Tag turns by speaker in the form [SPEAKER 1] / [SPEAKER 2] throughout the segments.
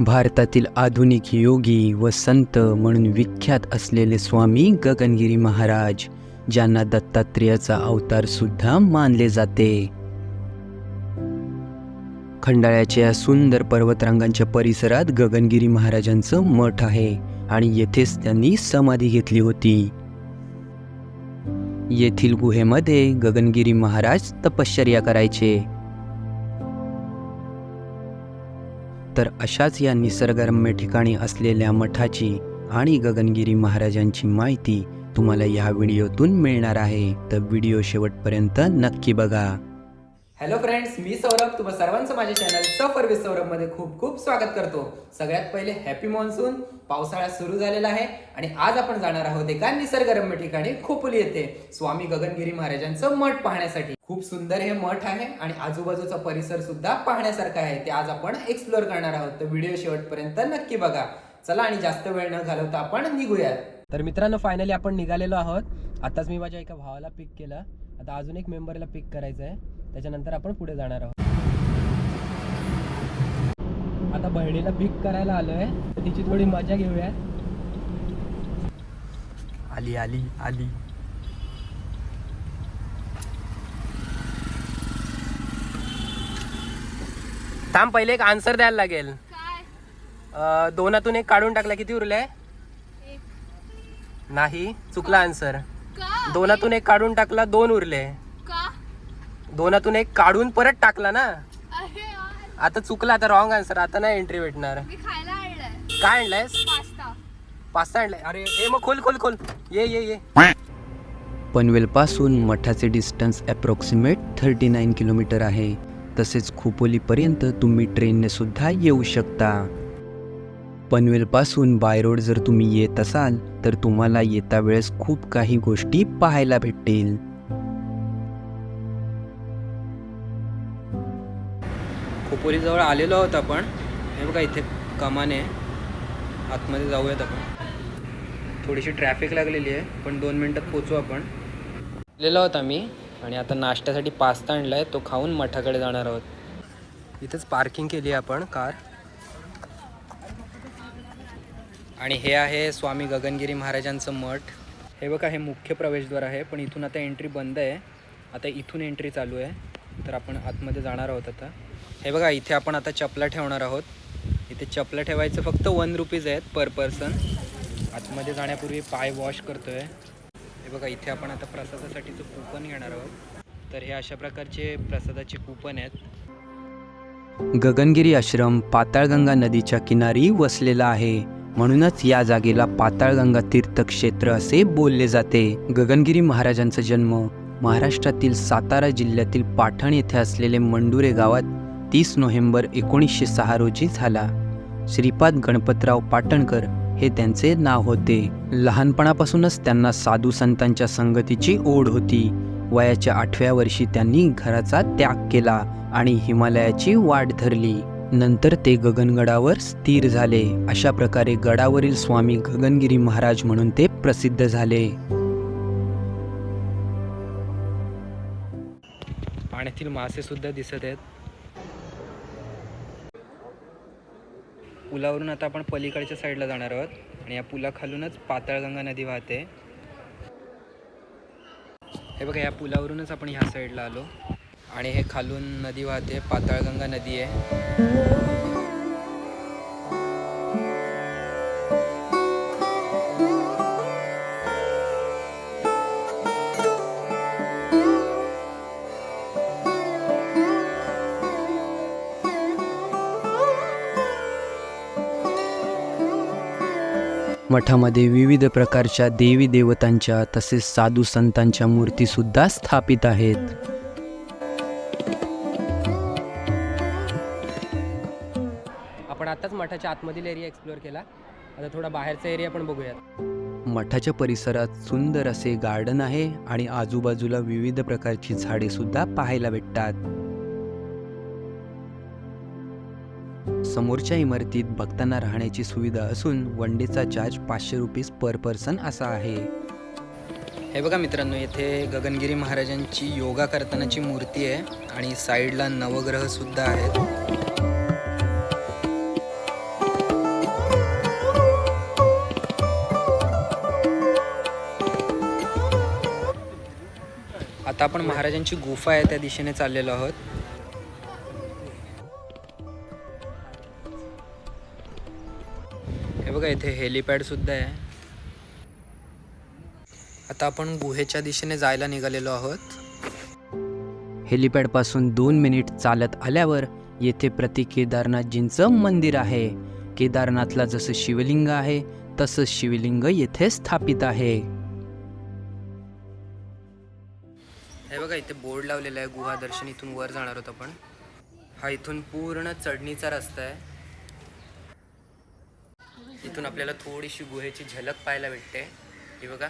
[SPEAKER 1] भारतातील आधुनिक योगी व संत म्हणून विख्यात असलेले स्वामी गगनगिरी महाराज ज्यांना दत्तात्रेयाचा अवतार सुद्धा मानले जाते. खंडाळ्याच्या या सुंदर पर्वतरांगांच्या परिसरात गगनगिरी महाराजांचं मठ आहे आणि येथेच त्यांनी समाधी घेतली होती. येथील गुहेमध्ये गगनगिरी महाराज तपश्चर्या करायचे. तर अशाच या निसर्गरम्य ठिकाणी असलेल्या मठाची आणि गगनगिरी महाराजांची माहिती तुम्हाला या व्हिडिओतून मिळणार आहे. तर व्हिडिओ शेवटपर्यंत नक्की बघा.
[SPEAKER 2] हॅलो फ्रेंड्स मी सौरभ. तुम्हा सर्वांचं माझ्या चॅनल सफर विथ सौरभमध्ये खूप खूप स्वागत करतो. सगळ्यात पहिले हॅपी मॉन्सून पावसाळा सुरू झालेला आहे आणि आज आपण जाणार आहोत एका निसर्गरम्य ठिकाणी खोपोली येथे. स्वामी गगनगिरी महाराजांचं मठ पाहण्यासाठी. खूप सुंदर हे मठ आहे आणि आजूबाजूचा परिसर सुद्धा पाहण्यासारखा आहे. ते आज आपण एक्सप्लोअर करणार आहोत. तर व्हिडिओ शेवटपर्यंत नक्की बघा. चला आणि जास्त वेळ न घालवता आपण निघूयात.
[SPEAKER 3] तर मित्रांनो फायनली आपण निघालेलो आहोत. आताच मी माझ्या एका भावाला पिक केलं. आता अजून एक मेंबरला पिक करायचं आहे त्याच्यानंतर आपण पुढे जाणार आहोत. आता बहिणीला पिक करायला आलोय. तर तिची थोडी मजा घेऊया
[SPEAKER 1] आली आली आली.
[SPEAKER 3] थांब पहिले एक आन्सर द्यायला लागेल.
[SPEAKER 4] काय?
[SPEAKER 3] अं, दोनातून एक काढून टाकला किती उरले
[SPEAKER 4] एक.
[SPEAKER 3] नाही चुकला आन्सर दोनातून एक काढून टाकला दोन उरले. दोनातून एक काढून परत टाकला ना.
[SPEAKER 4] अरे यार.
[SPEAKER 3] आता चुकला आता रॉंग आन्सर आता नाही एंट्री भेटणार. काय आणलंयस?
[SPEAKER 4] पास्ता.
[SPEAKER 3] पास्ता आणलाय. अरे ए मग खोल खोल खोल. ये ये ये.
[SPEAKER 1] पनवेलपासून मठाचे distance approximate thirty nine kilometre आहे. तसेच खोपोलीपर्यंत तुम्ही ट्रेनने सुद्धा येऊ शकता. पनवेलपासून बाय रोड जर तुम्ही येत असाल तर तुम्हाला येता वेळेस खूप काही गोष्टी पाहायला भेटतील. खोपोरीजवळ आलेलो आहोत आपण. हे बघा इथे कमान आहे आतमध्ये जाऊयात आपण. थोडीशी ट्रॅफिक लागलेली आहे पण दोन मिनटात पोचू आपण.
[SPEAKER 3] आलेलो आहोत आम्ही आणि आता नाश्त्यासाठी पास्ता आणला आहे तो खाऊन मठाकडे जाणार आहोत. इथेच पार्किंग केली आहे आपण कार आणि हे आहे स्वामी गगनगिरी महाराजांचं मठ. हे बघा हे मुख्य प्रवेशद्वार आहे पण इथून आता एंट्री बंद आहे. आता इथून एंट्री चालू आहे. तर आपण आतमध्ये जाणार आहोत आता. हे बघा इथे आपण आता चपला ठेवणार आहोत. इथे चपला ठेवायचं फक्त वन रुपीज आहेत पर पर्सन. आतमध्ये जाण्यापूर्वी पाय वॉश करतो आहे हे बघा इथे आपण आता प्रसादासाठीचं कुपन घेणार आहोत. तर हे अशा प्रकारचे प्रसादाचे कुपन आहेत.
[SPEAKER 1] गगनगिरी आश्रम पाताळगंगा नदीच्या किनारी वसलेला आहे. म्हणूनच या जागेला पाताळगंगा तीर्थक्षेत्र असे बोलले जाते. गगनगिरी महाराजांचा जन्म महाराष्ट्रातील सातारा जिल्ह्यातील पाठण येथे असलेले मंडुरे गावात तीस नोव्हेंबर एकोणीसशे सहा रोजी झाला. श्रीपाद गणपतराव पाटणकर हे त्यांचे नाव होते. लहानपणापासूनच त्यांना साधू संतांच्या संगतीची ओढ होती. वयाच्या आठव्या वर्षी त्यांनी घराचा त्याग केला आणि हिमालयाची वाट धरली. नंतर ते गगनगडावर स्थिर झाले. अशा प्रकारे गडावरील स्वामी गगनगिरी महाराज म्हणून ते प्रसिद्ध झाले.
[SPEAKER 3] पाण्यातील मासे सुद्धा दिसत आहेत. पुलावरून आता आपण पलीकडच्या साईडला जाणार आहोत आणि या पुलाखालूनच पाताळगंगा नदी वाहते. हे बघा या पुलावरूनच आपण ह्या साईडला आलो. आणि हे खालून नदी वाहते पाताळगंगा नदी आहे.
[SPEAKER 1] मठामध्ये विविध प्रकारच्या देवी देवतांच्या तसेच साधू संतांच्या मूर्ती सुद्धा स्थापित आहेत.
[SPEAKER 3] आपण आताच मठाच्या आतमधील एरिया एक्सप्लोअर केला. आता थोडा बाहेरचा एरिया पण बघूयात.
[SPEAKER 1] मठाच्या परिसरात सुंदर असे गार्डन आहे आणि आजूबाजूला विविध प्रकारची झाडे सुद्धा पाहायला भेटतात. समोरच्या इमारतीत बघताना राहण्याची सुविधा असून वन डेचा चार्ज पाचशे रुपीज पर पर्सन असा आहे.
[SPEAKER 3] हे बघा मित्रांनो येथे गगनगिरी महाराजांची योगा करतानाची मूर्ती आहे आणि साईडला नवग्रहसुद्धा आहेत.
[SPEAKER 1] आता आपण महाराजांची गुफा आहे त्या दिशेने चाललेलो आहोत. बघा इथे हेलिपॅड सुद्धा आहे. आता आपण गुहेच्या दिशेने जायला निघालेलो आहोत.
[SPEAKER 5] हेलिपॅडपासून दोन मिनिट चालत आल्यावर येथे प्रति केदारनाथजींचं मंदिर आहे. केदारनाथला जसं शिवलिंग आहे तसंच शिवलिंग येथे स्थापित आहे.
[SPEAKER 1] हे बघा इथे बोर्ड लावलेला आहे गुहा दर्शन इथून वर जाणार होत आपण. हा इथून पूर्ण चढणीचा रस्ता आहे. इथून आपल्याला थोडीशी गुहेची झलक पाहायला भेटते. हे बघा.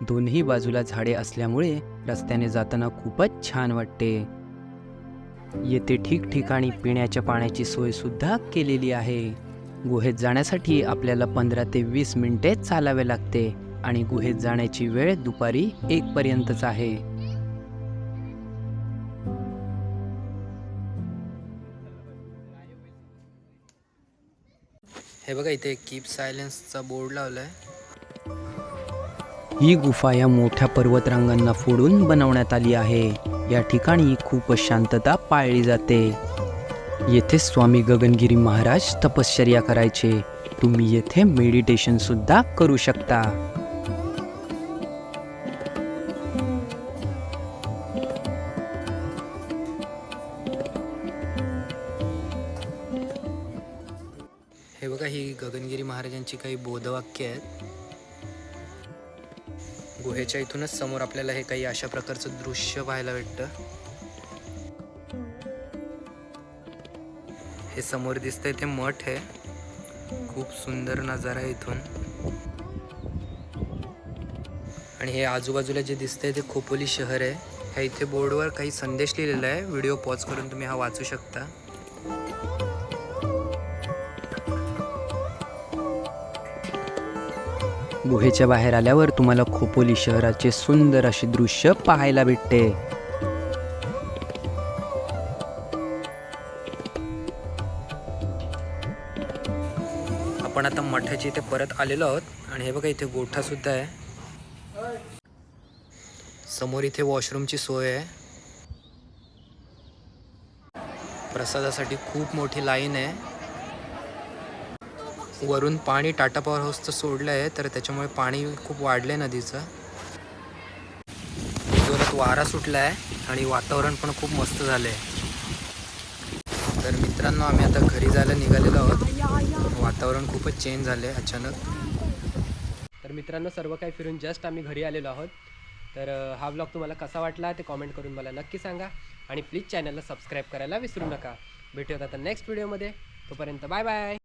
[SPEAKER 5] दोन्ही बाजूला झाडे असल्यामुळे रस्त्याने जाताना खूपच छान वाटते. येथे ठिकठिकाणी पिण्याच्या पाण्याची सोय सुद्धा केलेली आहे. गुहेत जाण्यासाठी आपल्याला पंधरा ते वीस मिनिटे चालावे लागते आणि गुहेत जाण्याची वेळ दुपारी एक पर्यंतच आहे.
[SPEAKER 1] हे बघा इथे कीप सायलेन्सचा बोर्ड लावला आहे
[SPEAKER 5] ही गुफा या मोठ्या पर्वतरांगांना फोडून बनवण्यात आली आहे. या ठिकाणी खूप शांतता पाळली जाते. येथे स्वामी गगनगिरी महाराज तपश्चर्या करायचे. तुम्ही येथे मेडिटेशन सुद्धा करू शकता.
[SPEAKER 1] हे बघा ही गगनगिरी महाराजांची काही बोधवाक्य आहेत. गुहेच्या इथूनच समोर आपल्याला हे काही अशा प्रकारचं दृश्य पाहायला भेटतं. हे समोर दिसतंय ते मठ आहे. खूप सुंदर नजारा आहे इथून. आणि हे आजूबाजूला जे दिसतंय ते खोपोली शहर आहे. ह्या इथे बोर्डवर काही संदेश लिहिलेला आहे. व्हिडिओ पॉज करून तुम्ही हा वाचू शकता.
[SPEAKER 5] गुहेच्या बाहेर आल्यावर तुम्हाला खोपोली शहराचे सुंदर असे दृश्य पाहायला भेटते.
[SPEAKER 1] आपण आता मठाच्या इथे परत आलेलो आहोत आणि हे बघा इथे गोठा सुद्धा आहे. समोर इथे वॉशरूमची सोय आहे. प्रसादासाठी खूप मोठी लाईन आहे. वरून पाणी टाटा पॉवर हाऊसचं सोडलं आहे तर त्याच्यामुळे पाणी खूप वाढलं आहे नदीचं. जोरात वारा सुटला आहे आणि वातावरण पण खूप मस्त झालं आहे तर मित्रांनो आम्ही आता घरी जायला निघालेलो आहोत. वातावरण खूपच चेंज झाले अचानक.
[SPEAKER 3] तर मित्रांनो सर्व काही फिरून जस्ट आम्ही घरी आलेलो आहोत. तर हा ब्लॉग तुम्हाला कसा वाटला ते कॉमेंट करून मला नक्की सांगा. आणि प्लीज चॅनलला सबस्क्राईब करायला विसरू नका. भेटूयात आता नेक्स्ट व्हिडिओमध्ये तोपर्यंत बाय बाय